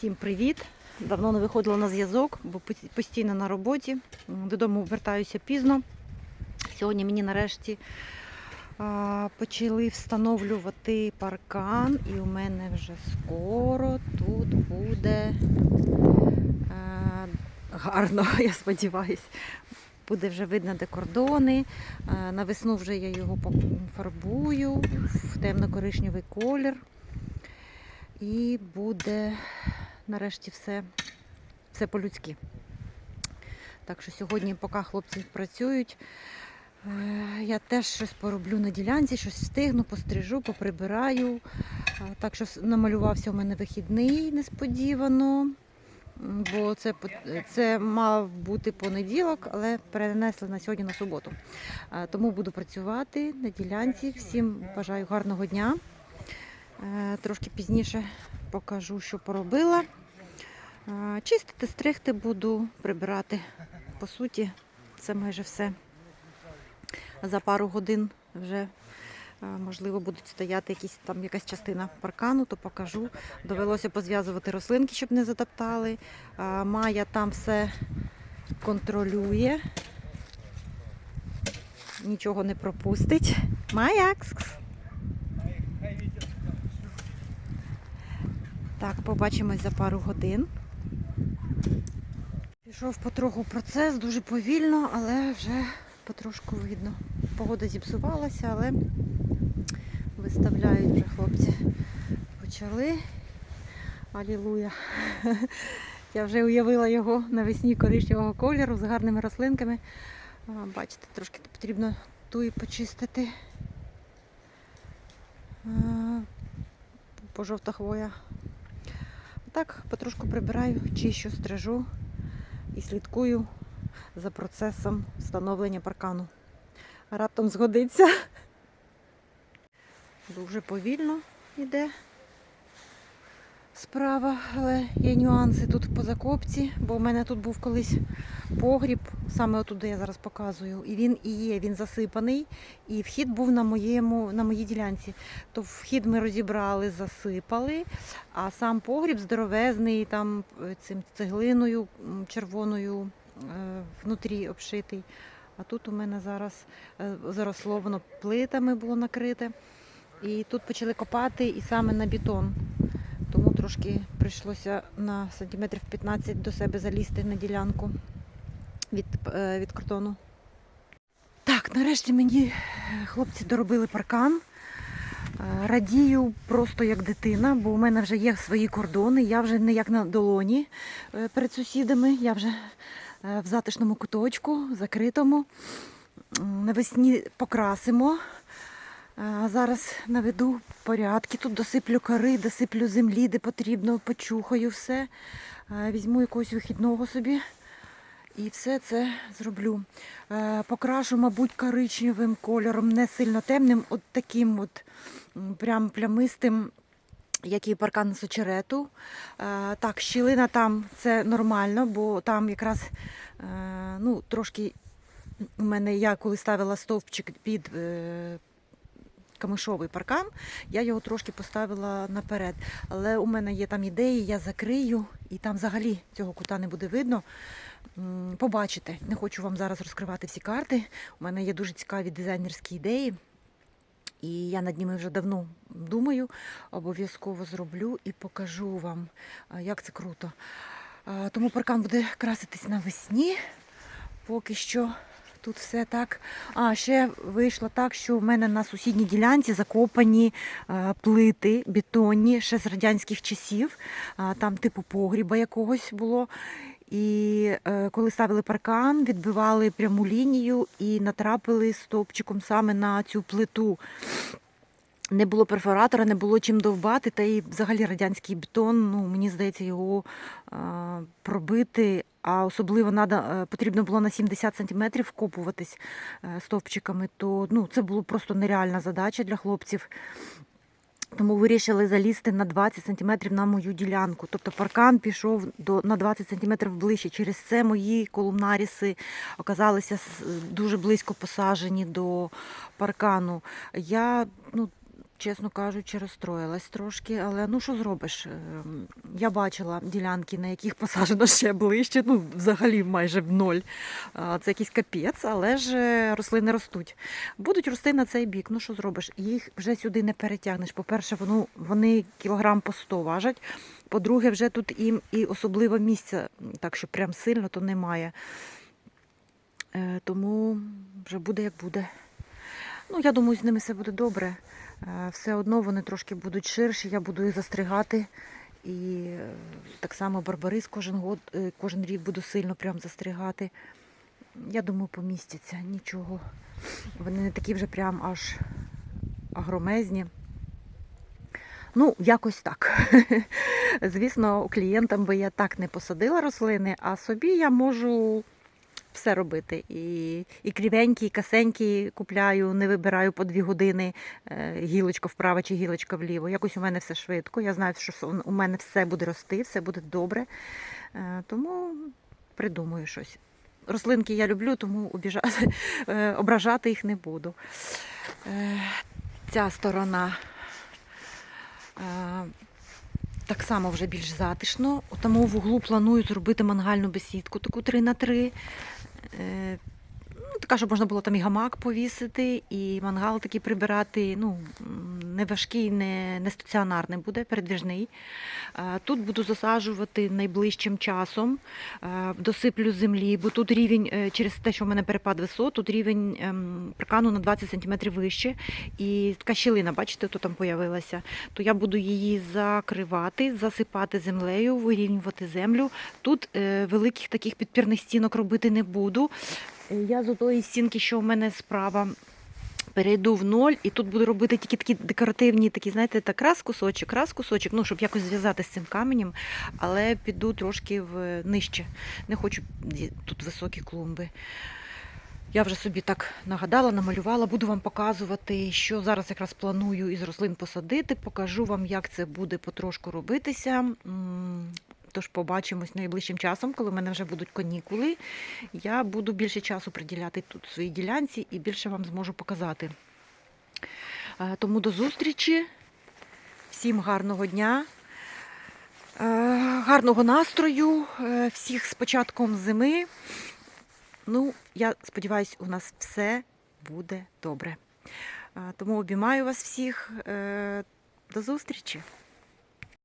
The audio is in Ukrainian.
Всім привіт! Давно не виходила на зв'язок, бо постійно на роботі. Додому вертаюся пізно. Сьогодні мені нарешті почали встановлювати паркан, і у мене вже скоро тут буде е, гарно, я сподіваюся. Буде вже видно, де кордони. Е, На весну вже я його пофарбую в темно-коричневий колір. І буде нарешті все, все по-людськи. Так що сьогодні, поки хлопці працюють, е, я теж щось пороблю на ділянці, щось встигну, пострижу, поприбираю. Так що намалювався у мене вихідний несподівано. Бо це, це мав бути понеділок, але перенесли на сьогодні на суботу. Тому буду працювати на ділянці. Всім бажаю гарного дня. Е, Трошки пізніше покажу, що поробила. Чистити, стригти буду, прибирати. По суті, це майже все. За пару годин вже можливо будуть стояти якісь там якась частина паркану, то покажу. Довелося позв'язувати рослинки, щоб не затоптали. Майя там все контролює. Нічого не пропустить. Маякс! Так, побачимось за пару годин. Пішов потроху процес, дуже повільно, але вже потрошку видно. Погода зіпсувалася, але виставляють вже хлопці. Почали. Алілуя. Я вже уявила його навесні коричневого кольору з гарними рослинками. Бачите, трошки потрібно туї почистити. А, Пожовта хвоя так, потрошку прибираю, чищу, стрижу і слідкую за процесом встановлення паркану. Раптом згодиться. Дуже повільно йде справа, але є нюанси тут по закопці, бо в мене тут був колись погріб, саме отут, де я зараз показую. І він і є, він засипаний, і вхід був на, моєму, на моїй ділянці. То вхід ми розібрали, засипали, а сам погріб здоровезний, там е, цим цеглиною червоною е, внутрі обшитий. А тут у мене зараз е, заросло воно плитами було накрите. І тут почали копати і саме на бетон. Тому трошки прийшлося на сантиметрів 15 до себе залізти на ділянку від, е, від картону. Так, нарешті мені хлопці доробили паркан. Е, Радію просто як дитина, бо у мене вже є свої кордони. Я вже не як на долоні е, перед сусідами. Я вже в затишному куточку, закритому. Навесні покрасимо. Зараз наведу порядки. Тут досиплю кори, досиплю землі, де потрібно, почухаю все. Візьму якогось вихідного собі і все це зроблю. Е, Покрашу, мабуть, коричневим кольором, не сильно темним, от таким от прям плямистим, як і паркан з очерету. Е, Так, щілина там це нормально, бо там якраз е, ну, трошки у мене я коли ставила стовпчик під. Камишовий паркан, я його трошки поставила наперед. Але у мене є там ідеї, я закрию, і там взагалі цього кута не буде видно. Побачите, не хочу вам зараз розкривати всі карти. У мене є дуже цікаві дизайнерські ідеї. І я над ними вже давно думаю. Обов'язково зроблю і покажу вам, як це круто. Тому паркан буде краситись навесні. Поки що тут все так. А ще вийшло так, що в мене на сусідній ділянці закопані плити бетонні ще з радянських часів. Там типу погріба якогось було. І е, коли ставили паркан, відбивали пряму лінію і натрапили стовпчиком саме на цю плиту. Не було перфоратора, не було чим довбати, та і взагалі радянський бетон, ну мені здається, його е, пробити. А особливо надо, е, потрібно було на 70 сантиметрів вкопуватись е, стовпчиками, то ну, це було просто нереальна задача для хлопців. Тому вирішили залізти на 20 сантиметрів на мою ділянку. Тобто паркан пішов до, на 20 сантиметрів ближче. Через це мої колумнаріси оказалися дуже близько посаджені до паркану. Я ну, чесно кажучи, розстроїлась трошки, але ну що зробиш? Ем, Я бачила ділянки, на яких посаджено ще ближче, ну взагалі майже в ноль. Це якийсь капець, але ж е, рослини ростуть. Будуть рости на цей бік. Ну що зробиш? Їх вже сюди не перетягнеш. По-перше, воно, вони кілограм по 100 важать. По-друге, вже тут їм і особливо місця, так що прям сильно то немає. Е, Тому вже буде як буде. Ну, я думаю, з ними все буде добре. Е, Все одно вони трошки будуть ширші, я буду їх застригати. І е, так само барбарис кожен год, е, кожен рік буду сильно прям застригати. Я думаю, помістяться, нічого. Вони не такі вже прям аж агромезні. Ну, якось так. Звісно, клієнтам би я так не посадила рослини, а собі я можу все робити. І, і крівенькі, і касенькі купляю, не вибираю по дві години е, гілочка вправо чи гілочка вліво. Якось у мене все швидко. Я знаю, що у мене все буде рости, все буде добре. Е, Тому придумаю щось. Рослинки я люблю, тому обіжати, е, ображати їх не буду. Ця сторона так само вже більш затишно. Тому в углу планую зробити мангальну бесідку, таку 3 на 3 Е, Ну, така, щоб можна було там і гамак повісити, і мангал такий прибирати. Ну, не важкий, не, не стаціонарний буде, передвіжний. Тут буду засаджувати найближчим часом, досиплю землі, бо тут рівень, е, через те, що в мене перепад висот, тут рівень ем, паркану на 20 см вище. І така щілина, бачите, тут там появилася. То я буду її закривати, засипати землею, вирівнювати землю. Тут е, великих таких підпірних стінок робити не буду. Е, Я з отої стінки, що в мене справа. Перейду в ноль і тут буду робити тільки такі декоративні, такі, знаєте, так раз кусочок, раз кусочок, ну, щоб якось зв'язати з цим каменем, але піду трошки в нижче. Не хочу тут високі клумби. Я вже собі так нагадала, намалювала, буду вам показувати, що зараз якраз планую із рослин посадити. Покажу вам, як це буде потрошку робитися. Тож побачимось найближчим часом, коли в мене вже будуть канікули. Я буду більше часу приділяти тут своїй ділянці і більше вам зможу показати. Е, Тому до зустрічі. Всім гарного дня, е, гарного настрою, е, всіх з початком зими. Ну, я сподіваюся, у нас все буде добре. Тому обіймаю вас всіх. До зустрічі!